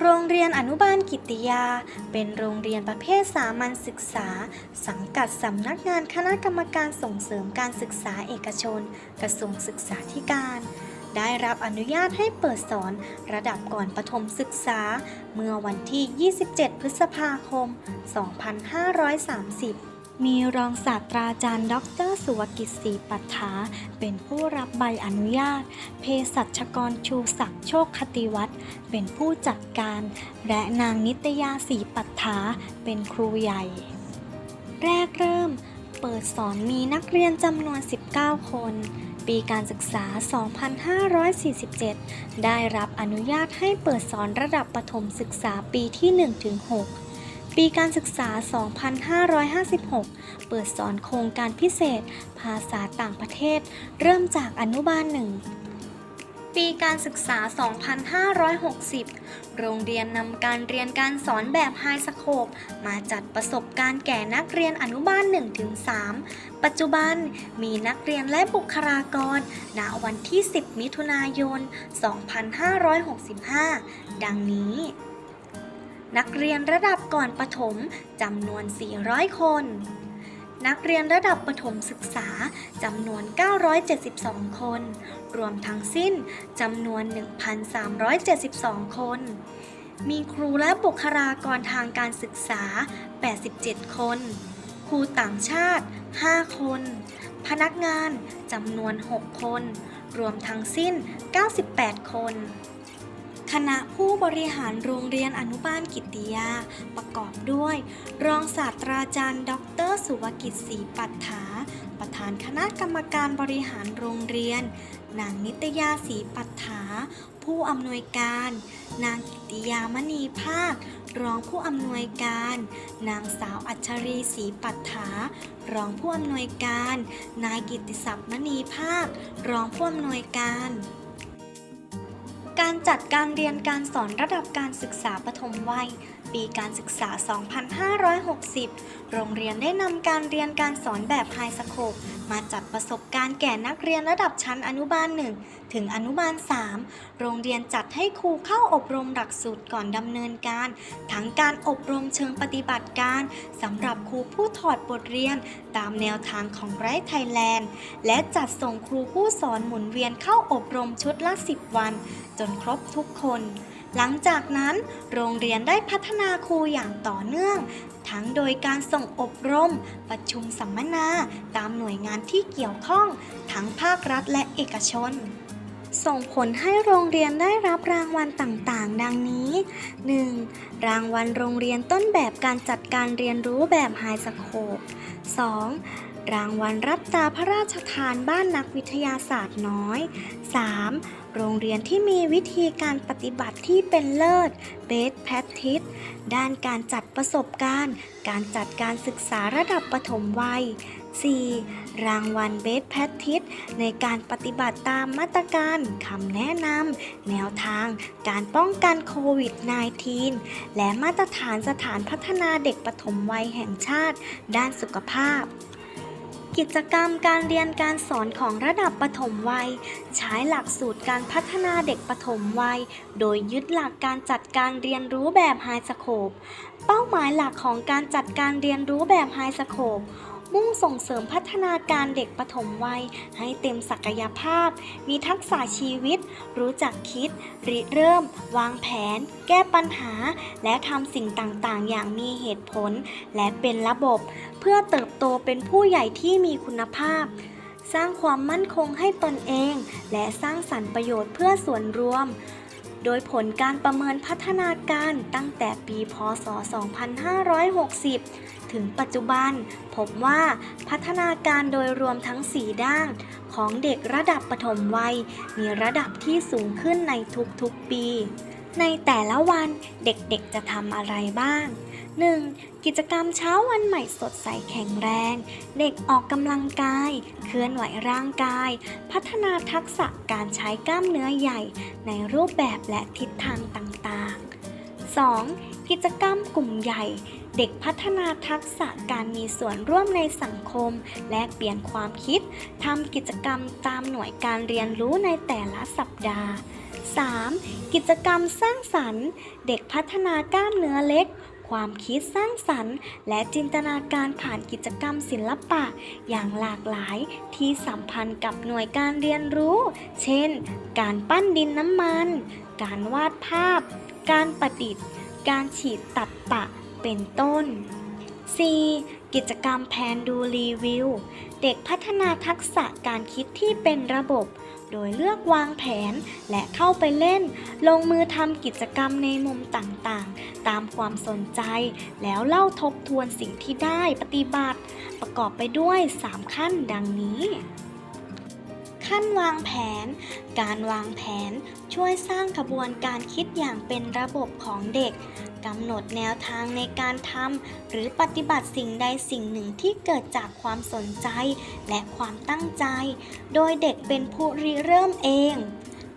โรงเรียนอนุบาลกิติยา เป็นโรงเรียนประเภทสามัญศึกษา สังกัดสำนักงานคณะกรรมการส่งเสริมการศึกษาเอกชน กระทรวงศึกษาธิการ ได้รับอนุญาตให้เปิดสอนระดับก่อนประถมศึกษา เมื่อวันที่ 27 พฤษภาคม 2530 มีรองศาสตราจารย์ดอกเตอรสุวกิจศรีปัฏฐา เป็นผู้รับใบอนุญาต เภสัชกรชูศักดิ์โชคคติวัฒน์เป็นผู้จัดการ และนางนิตยาศรีปัฏฐา เป็นครูใหญ่ แรกเริ่ม เปิดสอนมีนักเรียนจำนวน 19 คน ปีการศึกษา 2547 ได้รับอนุญาตให้เปิดสอนระดับประถมศึกษาปีที่ 1-6 ปีการศึกษา 2556 เปิดสอนโครงการพิเศษ ภาษาต่างประเทศ เริ่มจากอนุบาลหนึ่ง ปีการศึกษา 2560 โรงเรียนนำการเรียนการสอนแบบไฮสโคปมาจัดประสบการณ์แก่นักเรียนอนุบาล 1-3 ปัจจุบันมีนักเรียนและบุคลากร ณ วันที่ 10 มิถุนายน 2565 ดังนี้ นักเรียนระดับก่อนประถมจำนวน 400 คน นักเรียนระดับประถมศึกษาจำนวน 972 คน รวมทั้งสิ้นจำนวน 1,372 คน มีครูและบุคลากรทางการศึกษา 87 คน ครูต่างชาติ 5 คน พนักงานจำนวน 6 คน รวมทั้งสิ้น 98 คน คณะผู้บริหารโรงเรียนอนุบาลกิติยา ประกอบด้วย รองศาสตราจารย์ ดร สุวกิจศรีปัฏฐา ประธานคณะกรรมการบริหารโรงเรียน นางนิตยาศรีปัฏฐา ผู้อำนวยการ นางกิติยามณีภาค รองผู้อำนวยการ นางสาวอัชรีศรีปัฏฐารองผู้อำนวยการ นายกิตติศักดิ์มณีภาค รองผู้อำนวยการ การจัดการเรียนการสอนระดับการศึกษาปฐมวัย ปีการศึกษา 2560 โรงเรียนได้นำการเรียนการสอนแบบไฮสโคปมาจัดประสบการณ์แก่นักเรียนระดับชั้นอนุบาล 1 ถึงอนุบาล 3 โรงเรียนจัดให้ครูเข้าอบรมหลักสูตรก่อนดำเนินการ ทั้งการอบรมเชิงปฏิบัติการสำหรับครูผู้ถอดบทเรียนตามแนวทางของไรไทยแลนด์ และจัดส่งครูผู้สอนหมุนเวียนเข้าอบรมชุดละ 10 วัน จนครบทุกคน หลังจากนั้นโรงเรียนได้พัฒนาครูอย่างต่อเนื่อง ทั้งโดยการส่งอบรม ประชุมสัมมนา ตามหน่วยงานที่เกี่ยวข้อง ทั้งภาครัฐและเอกชน ส่งผลให้โรงเรียนได้รับรางวัลต่างๆ ดังนี้ 1. รางวัลโรงเรียนต้นแบบการจัดการเรียนรู้แบบไฮสโคป 2. รางวัลรับตาพระราชทานบ้านนักวิทยาศาสตร์น้อย 3. โรงเรียนที่มีวิธีการปฏิบัติที่เป็นเลิศ Best Practice ด้านการจัดประสบการณ์ การจัดการศึกษาระดับปฐมวัย 4. รางวัล Best Practice ในการปฏิบัติตามมาตรการคำแนะนำแนวทางการป้องกันโควิด -19 และมาตรฐานสถานพัฒนาเด็กปฐมวัยแห่งชาติ ด้านสุขภาพกิจกรรมการเรียนการสอนของระดับปฐมวัย ใช้หลักสูตรการพัฒนาเด็กปฐมวัย โดยยึดหลักการจัดการเรียนรู้แบบไฮสโคป เป้าหมายหลักของการจัดการเรียนรู้แบบไฮสโคป มุ่งส่งเสริมพัฒนาการเด็กปฐมวัย ให้เต็มศักยภาพ มีทักษะชีวิต รู้จักคิด ริเริ่ม วางแผน แก้ปัญหา และทำสิ่งต่างๆ อย่างมีเหตุผล และเป็นระบบ เพื่อเติบโตเป็นผู้ใหญ่ที่มีคุณภาพ สร้างความมั่นคงให้ตนเอง และสร้างสรรค์ประโยชน์เพื่อส่วนรวมโดยผลการประเมินพัฒนาการตั้งแต่ปี พศ 2560 ถึงปัจจุบัน พบว่าพัฒนาการโดยรวมทั้ง 4 ด้านของเด็กระดับปฐมวัย มีระดับที่สูงขึ้นในทุกๆปี ในแต่ละวันเด็กๆจะทำอะไรบ้าง 1. กิจกรรมเช้าวันใหม่สดใสแข็งแรง เด็กออกกำลังกาย เคลื่อนไหวร่างกาย พัฒนาทักษะการใช้กล้ามเนื้อใหญ่ ในรูปแบบและทิศทางต่างๆ 2. กิจกรรมกลุ่มใหญ่ เด็กพัฒนาทักษะการมีส่วนร่วมในสังคม และเปลี่ยนความคิดทำกิจกรรมตามหน่วยการเรียนรู้ในแต่ละสัปดาห์ 3. กิจกรรมสร้างสรรค์ เด็กพัฒนากล้ามเนื้อเล็ก ความคิดสร้างสรรค์ และจินตนาการผ่านกิจกรรมศิลปะ อย่างหลากหลายที่สัมพันธ์กับหน่วยการเรียนรู้ เช่น การปั้นดินน้ำมัน การวาดภาพ การประดิษฐ์ การฉีดตัดปะ เป็นต้น 4. กิจกรรมแพนดูรีวิว เด็กพัฒนาทักษะการคิดที่เป็นระบบ โดยเลือกวางแผนและเข้าไปเล่น ลงมือทำกิจกรรมในมุมต่างๆ ตามความสนใจ แล้วเล่าทบทวนสิ่งที่ได้ปฏิบัติ ประกอบไปด้วย 3 ขั้นดังนี้ขั้นวางแผน การวางแผนช่วยสร้างกระบวนการคิดอย่างเป็นระบบของเด็ก กำหนดแนวทางในการทำหรือปฏิบัติสิ่งใดสิ่งหนึ่งที่เกิดจากความสนใจและความตั้งใจ โดยเด็กเป็นผู้ริเริ่มเอง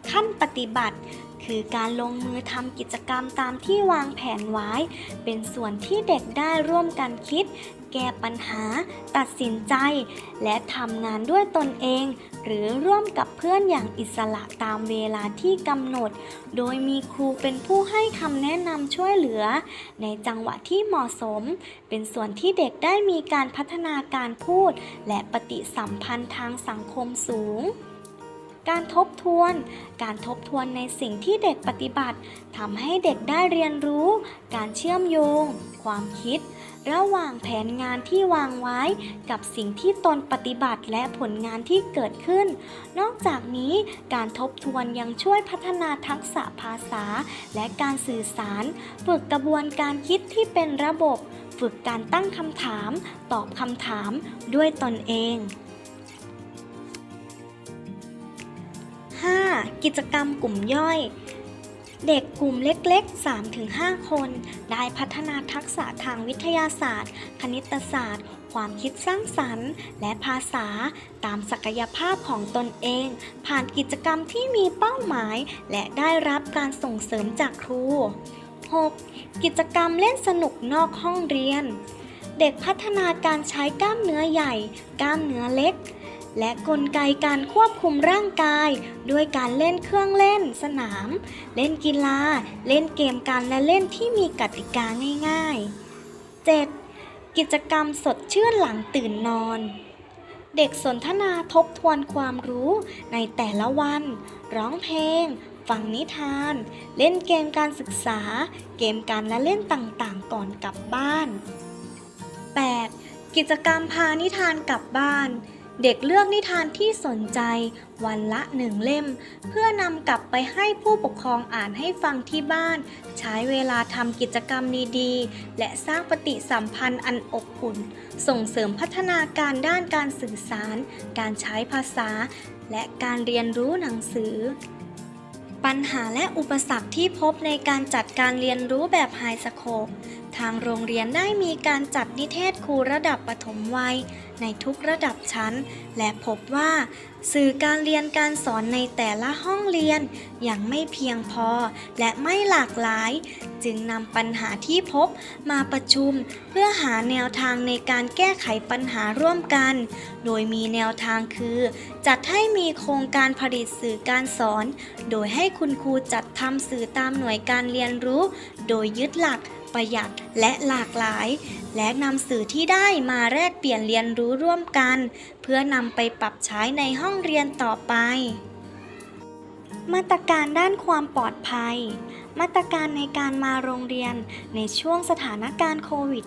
ขั้นปฏิบัติคือการลงมือทำกิจกรรมตามที่วางแผนไว้ เป็นส่วนที่เด็กได้ร่วมกันคิด แก้ปัญหา ตัดสินใจ และทำงานด้วยตนเอง หรือร่วมกับเพื่อนอย่างอิสระตามเวลาที่กำหนด โดยมีครูเป็นผู้ให้คำแนะนำช่วยเหลือ ในจังหวะที่เหมาะสม เป็นส่วนที่เด็กได้มีการพัฒนาการพูด และปฏิสัมพันธ์ทางสังคมสูง การทบทวน การทบทวนในสิ่งที่เด็กปฏิบัติทำให้เด็กได้เรียนรู้ การเชื่อมโยง ความคิด ระหว่างแผนงานที่วางไว้ กับสิ่งที่ตนปฏิบัติและผลงานที่เกิดขึ้น นอกจากนี้การทบทวนยังช่วยพัฒนาทักษะภาษา และการสื่อสาร ฝึกกระบวนการคิดที่เป็นระบบ ฝึกการตั้งคำถาม ตอบคำถามด้วยตนเอง กิจกรรมกลุ่มย่อย เด็กกลุ่มเล็กๆ 3-5 คน ได้พัฒนาทักษะทางวิทยาศาสตร์ คณิตศาสตร์ ความคิดสร้างสรรค์ และภาษา ตามศักยภาพของตนเอง ผ่านกิจกรรมที่มีเป้าหมาย และได้รับการส่งเสริมจากครู 6. กิจกรรมเล่นสนุกนอกห้องเรียน เด็กพัฒนาการใช้กล้ามเนื้อใหญ่ กล้ามเนื้อเล็ก และกลไกการควบคุมร่างกาย ด้วยการเล่นเครื่องเล่นสนาม เล่นกีฬา เล่นเกมการและเล่นที่มีกติกาง่ายๆ 7. กิจกรรมสดชื่นหลังตื่นนอน เด็กสนทนาทบทวนความรู้ในแต่ละวัน ร้องเพลง ฟังนิทาน เล่นเกมการศึกษา เกมการและเล่นต่างๆ ก่อนกลับบ้าน 8. กิจกรรมพานิทานกลับบ้าน เด็กเลือกนิทานที่สนใจวันละหนึ่งเล่ม เพื่อนำกลับไปให้ผู้ปกครองอ่านให้ฟังที่บ้าน ใช้เวลาทำกิจกรรมดีๆ และสร้างปฏิสัมพันธ์อันอบอุ่น ส่งเสริมพัฒนาการด้านการสื่อสาร การใช้ภาษา และการเรียนรู้หนังสือ ปัญหาและอุปสรรคที่พบในการจัดการเรียนรู้แบบไฮสโคปทางโรงเรียนได้มีการจัดนิเทศครูระดับปฐมวัย ในทุกระดับชั้น และพบว่า สื่อการเรียนการสอนในแต่ละห้องเรียนยังไม่เพียงพอและไม่หลากหลาย จึงนำปัญหาที่พบมาประชุม เพื่อหาแนวทางในการแก้ไขปัญหาร่วมกัน โดยมีแนวทางคือ จัดให้มีโครงการผลิตสื่อการสอน โดยให้คุณครูจัดทำสื่อตามหน่วยการเรียนรู้ โดยยึดหลัก ประหยัดและหลากหลาย และนำสื่อที่ได้มาแลกเปลี่ยนเรียนรู้ร่วมกัน เพื่อนำไปปรับใช้ในห้องเรียนต่อไป มาตรการด้านความปลอดภัย มาตรการในการมาโรงเรียนในช่วงสถานการณ์โควิด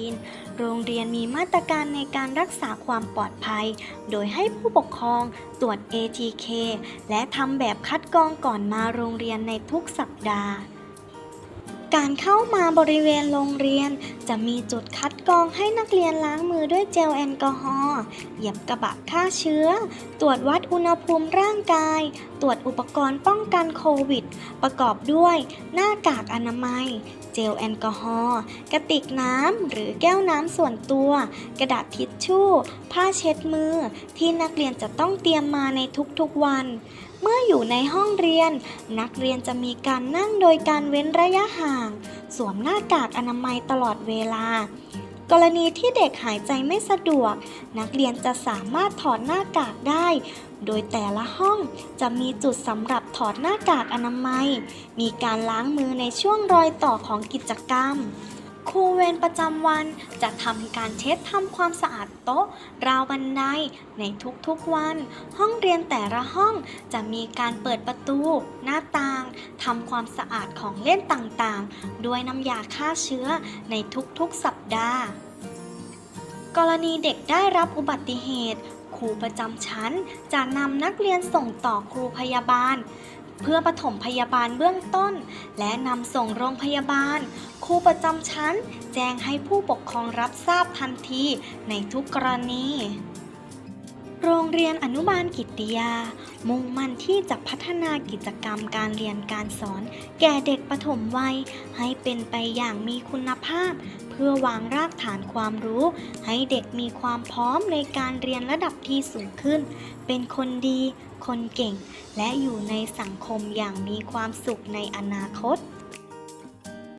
-19 โรงเรียนมีมาตรการในการรักษาความปลอดภัย โดยให้ผู้ปกครองตรวจ ATK และทำแบบคัดกรองก่อนมาโรงเรียนในทุกสัปดาห์ การเข้ามาบริเวณโรงเรียน จะมีจุดคัดกรองให้นักเรียนล้างมือด้วยเจลแอลกอฮอล์เหยียบกระบะฆ่าเชื้อ ตรวจวัดอุณหภูมิร่างกาย ตรวจอุปกรณ์ป้องกันโควิด ประกอบด้วย หน้ากากอนามัย เจลแอลกอฮอล์กระติกน้ำหรือแก้วน้ำส่วนตัว กระดาษทิชชู่ ผ้าเช็ดมือ ที่นักเรียนจะต้องเตรียมมาในทุกๆวันเมื่ออยู่ในห้องเรียน นักเรียนจะมีการนั่งโดยการเว้นระยะห่าง สวมหน้ากากอนามัยตลอดเวลา กรณีที่เด็กหายใจไม่สะดวก นักเรียนจะสามารถถอดหน้ากากได้ โดยแต่ละห้องจะมีจุดสำหรับถอดหน้ากากอนามัย มีการล้างมือในช่วงรอยต่อของกิจกรรม รูเวรประจำวันจะทำการเช็ดทำความสะอาดโต๊ะ ราวบันไดในทุกๆวัน ห้องเรียนแต่ละห้องจะมีการเปิดประตู หน้าต่างทำความสะอาดของเล่นต่างๆ ด้วยน้ำยาฆ่าเชื้อในทุกๆสัปดาห์ กรณีเด็กได้รับอุบัติเหตุ ครูประจำชั้นจะนำนักเรียนส่งต่อครูพยาบาลเพื่อปฐมพยาบาลเบื้องต้น และนำส่งโรงพยาบาล ครูประจำชั้น แจ้งให้ผู้ปกครองรับทราบทันทีในทุกกรณี โรงเรียนอนุบาลกิตติยา มุ่งมั่นที่จะพัฒนากิจกรรมการเรียนการสอน แก่เด็กปฐมวัย ให้เป็นไปอย่างมีคุณภาพ เพื่อวางรากฐานความรู้ ให้เด็กมีความพร้อมในการเรียนระดับที่สูงขึ้น เป็นคนดี คนเก่ง และอยู่ในสังคมอย่างมีความสุขในอนาคต